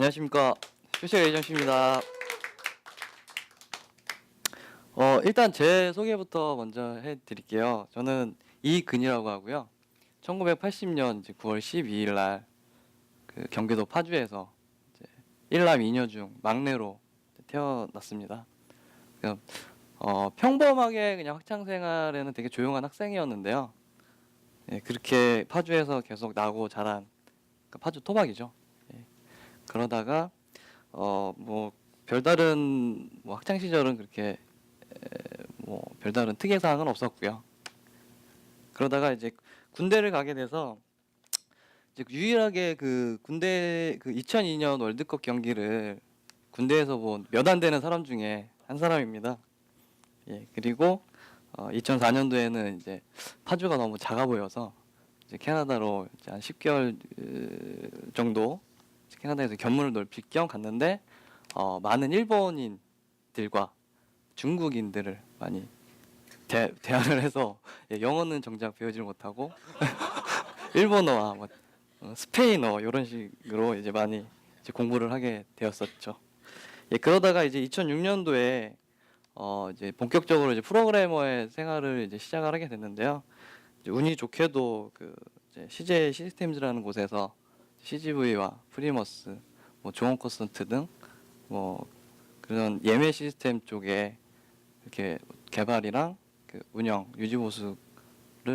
안녕하십니까 소셜 에이전시입니다. 어 일단 제 소개부터 먼저 해드릴게요. 저는 이근이라고 하고요. 1980년 이제 9월 12일 날 그 경기도 파주에서 이제 일남 이녀 중 막내로 태어났습니다. 그, 어, 평범하게 그냥 학창 생활에는 되게 조용한 학생이었는데요. 예, 그렇게 파주에서 계속 나고 자란 그러니까 파주 토박이죠. 예. 그러다가 어 뭐 별다른 뭐 학창 시절은 그렇게 에, 뭐 별다른 특이한 사항은 없었고요. 그러다가 이제 군대를 가게 돼서 이제 유일하게 그 군대 그 2002년 월드컵 경기를 군대에서 본 몇 안 되는 사람 중에 한 사람입니다. 예 그리고 어, 2004년도에는 이제 파주가 너무 작아 보여서 이제 캐나다로 이제 한 10개월 으, 정도 캐나다에서 견문을 넓힐 겸 갔는데 어, 많은 일본인들과 중국인들을 많이 대, 대화를 해서 예, 영어는 정작 배우질 못하고 일본어와 뭐, 어, 스페인어 이런 식으로 이제 많이 이제 공부를 하게 되었었죠. 예, 그러다가 이제 2006년도에 어, 이제 본격적으로 이제 프로그래머의 생활을 이제 시작을 하게 됐는데요. 이제 운이 좋게도 그 이제 CJ 시스템즈라는 곳에서 CGV와 프리머스, 뭐 조원 코스트 등 뭐 그런 예매 시스템 쪽에 이렇게 개발이랑 그 운영, 유지 보수를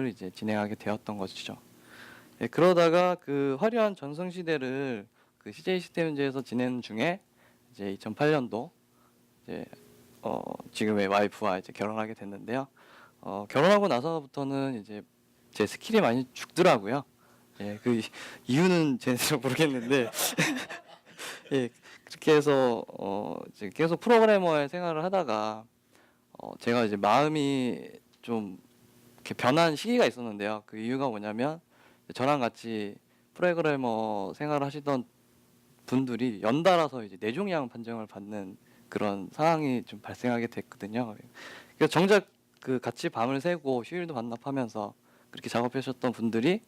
이제 진행하게 되었던 것이죠. 예, 그러다가 그 화려한 전성 시대를 그 CJ 시스템즈에서 지낸 중에 이제 2008년도 이제 어 지금의 와이프와 이제 결혼하게 됐는데요. 어 결혼하고 나서부터는 이제 제 스킬이 많이 죽더라고요. 예, 그 이- 이유는 제대로 모르겠는데 예, 그렇게 해서 어 이제 계속 프로그래머의 생활을 하다가 어 제가 이제 마음이 좀 이렇게 변한 시기가 있었는데요. 그 이유가 뭐냐면 저랑 같이 프로그래머 생활을 하시던 분들이 연달아서 이제 뇌종양 판정을 받는 그런 상황이 좀 발생하게 됐거든요. 그래서 정작 그 같이 밤을 새고 휴일도 반납하면서 그렇게 작업하셨던 분들이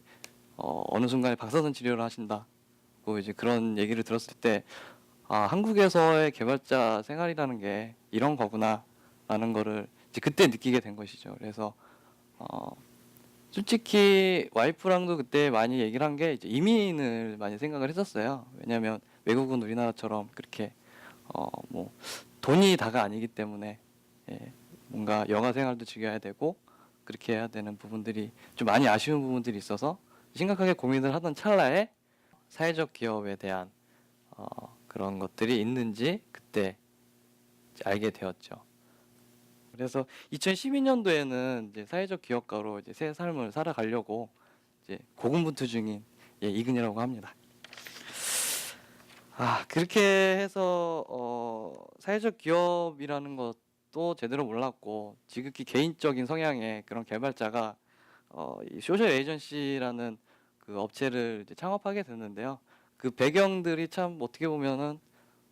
어, 어느 순간에 박사선 치료를 하신다고 이제 그런 얘기를 들었을 때 아, 한국에서의 개발자 생활이라는 게 이런 거구나라는 거를 이제 그때 느끼게 된 것이죠. 그래서 어, 솔직히 와이프랑도 그때 많이 얘기를 한 게 이제 이민을 많이 생각을 했었어요. 왜냐하면 외국은 우리나라처럼 그렇게 어, 뭐 돈이 다가 아니기 때문에 예, 뭔가 영화 생활도 즐겨야 되고 그렇게 해야 되는 부분들이 좀 많이 아쉬운 부분들이 있어서 심각하게 고민을 하던 찰나에 사회적 기업에 대한 어, 그런 것들이 있는지 그때 알게 되었죠. 그래서 2012년도에는 이제 사회적 기업가로 이제 새 삶을 살아가려고 이제 고군분투 중인 예, 이근이라고 합니다. 아 그렇게 해서 어, 사회적 기업이라는 것도 제대로 몰랐고 지극히 개인적인 성향의 그런 개발자가 어, 이 소셜 에이전시라는 그 업체를 창업하게 됐는데요. 그 배경들이 참 어떻게 보면은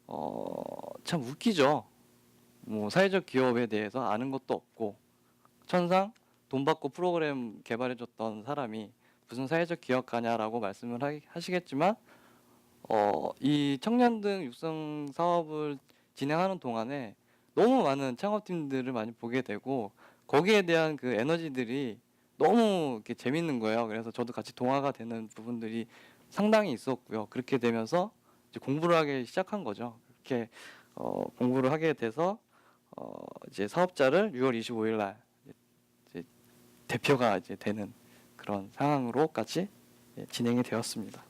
어, 참 웃기죠. 뭐 사회적 기업에 대해서 아는 것도 없고 천상 돈 받고 프로그램 개발해줬던 사람이 무슨 사회적 기업가냐라고 말씀을 하, 하시겠지만 어, 이 청년 등 육성 사업을 진행하는 동안에 너무 많은 창업팀들을 많이 보게 되고 거기에 대한 그 에너지들이 너무 이렇게 재밌는 거예요. 그래서 저도 같이 동화가 되는 부분들이 상당히 있었고요. 그렇게 되면서 이제 공부를 하기 시작한 거죠. 그렇게 어, 공부를 하게 돼서 어, 이제 사업자를 6월 25일 날 대표가 이제 되는 그런 상황으로까지 예, 진행이 되었습니다.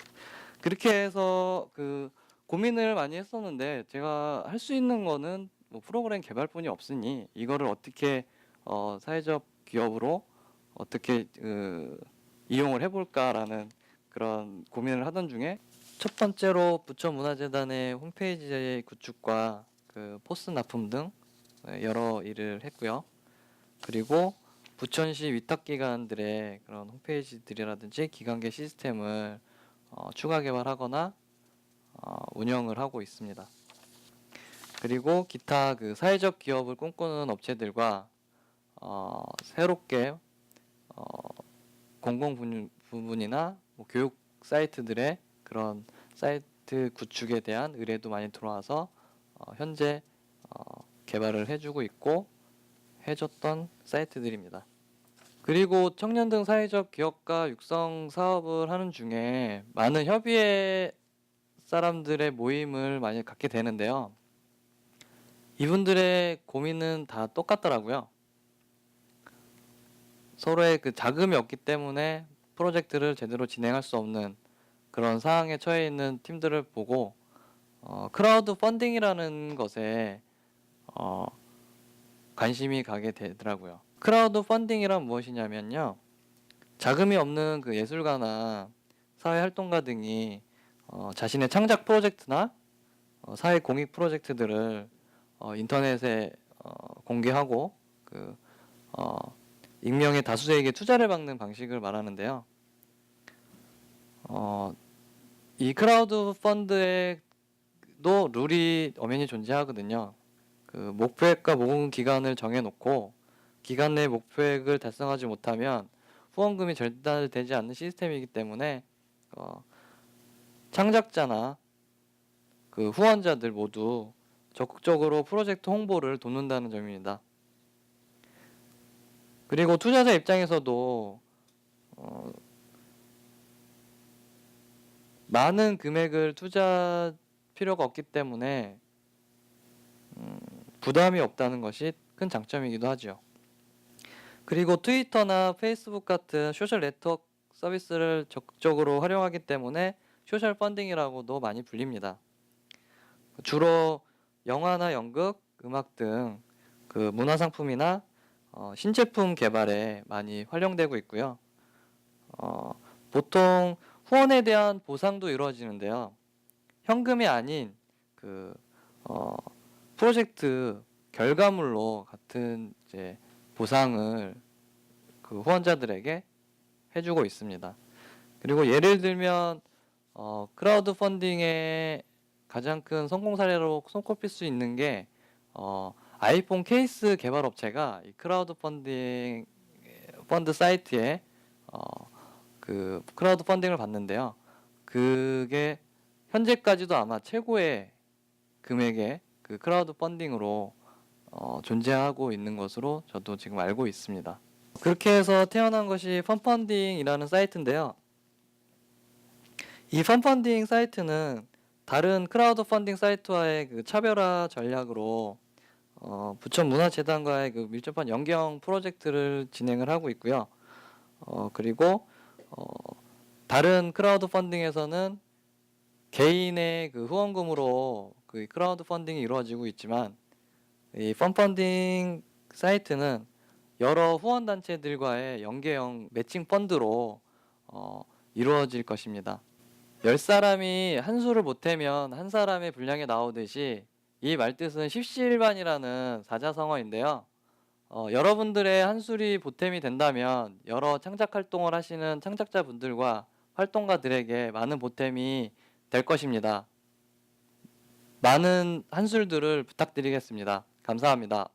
그렇게 해서 그 고민을 많이 했었는데 제가 할 수 있는 거는 뭐 프로그램 개발뿐이 없으니 이거를 어떻게 어, 사회적 기업으로 어떻게 그, 이용을 해볼까라는 그런 고민을 하던 중에 첫 번째로 부처 문화재단의 홈페이지 구축과 그 포스 납품 등 여러 일을 했고요. 그리고 부천시 위탁기관들의 그런 홈페이지들이라든지 기관계 시스템을 어, 추가 개발하거나 어, 운영을 하고 있습니다. 그리고 기타 그 사회적 기업을 꿈꾸는 업체들과 어, 새롭게 어, 공공 부분- 부분이나 뭐 교육 사이트들의 그런 사이 사이트 구축에 대한 의뢰도 많이 들어와서 어, 현재 어, 개발을 해주고 있고 해줬던 사이트들입니다. 그리고 청년 등 사회적 기업가 육성 사업을 하는 중에 많은 협의회 사람들의 모임을 많이 갖게 되는데요. 이분들의 고민은 다 똑같더라고요. 서로의 그 자금이 없기 때문에 프로젝트를 제대로 진행할 수 없는 그런 상황에 처해 있는 팀들을 보고 어, 크라우드 펀딩이라는 것에 어, 관심이 가게 되더라고요. 크라우드 펀딩이란 무엇이냐면요. 자금이 없는 그 예술가나 사회 활동가 등이 어, 자신의 창작 프로젝트나 어, 사회 공익 프로젝트들을 어, 인터넷에 어, 공개하고 그 어, 익명의 다수에게 투자를 받는 방식을 말하는데요. 어, 이 크라우드 펀드에도 룰이 엄연히 존재하거든요. 그 목표액과 모금 기간을 정해놓고 기간 내 목표액을 달성하지 못하면 후원금이 절단되지 않는 시스템이기 때문에 어, 창작자나 그 후원자들 모두 적극적으로 프로젝트 홍보를 돕는다는 점입니다. 그리고 투자자 입장에서도 어, 많은 금액을 투자 필요가 없기 때문에 음, 부담이 없다는 것이 큰 장점이기도 하죠. 그리고 트위터나 페이스북 같은 소셜 네트워크 서비스를 적극적으로 활용하기 때문에 소셜 펀딩이라고도 많이 불립니다. 주로 영화나 연극, 음악 등 그 문화 상품이나 어, 신제품 개발에 많이 활용되고 있고요. 어, 보통 후원에 대한 보상도 이루어지는데요. 현금이 아닌 그 어, 프로젝트 결과물로 같은 이제 보상을 그 후원자들에게 해주고 있습니다. 그리고 예를 들면 어, 크라우드 펀딩의 가장 큰 성공 사례로 손꼽힐 수 있는 게 어, 아이폰 케이스 개발 업체가 이 크라우드 펀딩 펀드 사이트에 어, 그 크라우드 펀딩을 받는데요. 그게 현재까지도 아마 최고의 금액의 그 크라우드 펀딩으로 어, 존재하고 있는 것으로 저도 지금 알고 있습니다. 그렇게 해서 태어난 것이 펀펀딩이라는 사이트인데요. 이 펀펀딩 사이트는 다른 크라우드 펀딩 사이트와의 그 차별화 전략으로 어, 부천 문화재단과의 그 밀접한 연경 프로젝트를 진행을 하고 있고요. 어, 그리고 어, 다른 크라우드 펀딩에서는 개인의 그 후원금으로 그 크라우드 펀딩이 이루어지고 있지만 이 펀펀딩 사이트는 여러 후원 단체들과의 연계형 매칭 펀드로 어, 이루어질 것입니다. 열 사람이 한 수를 보태면 한 사람의 분량이 나오듯이 이 말뜻은 십시일반이라는 사자성어인데요. 어, 여러분들의 한 술이 보탬이 된다면 여러 창작 활동을 하시는 창작자분들과 활동가들에게 많은 보탬이 될 것입니다. 많은 한술들을 부탁드리겠습니다. 감사합니다.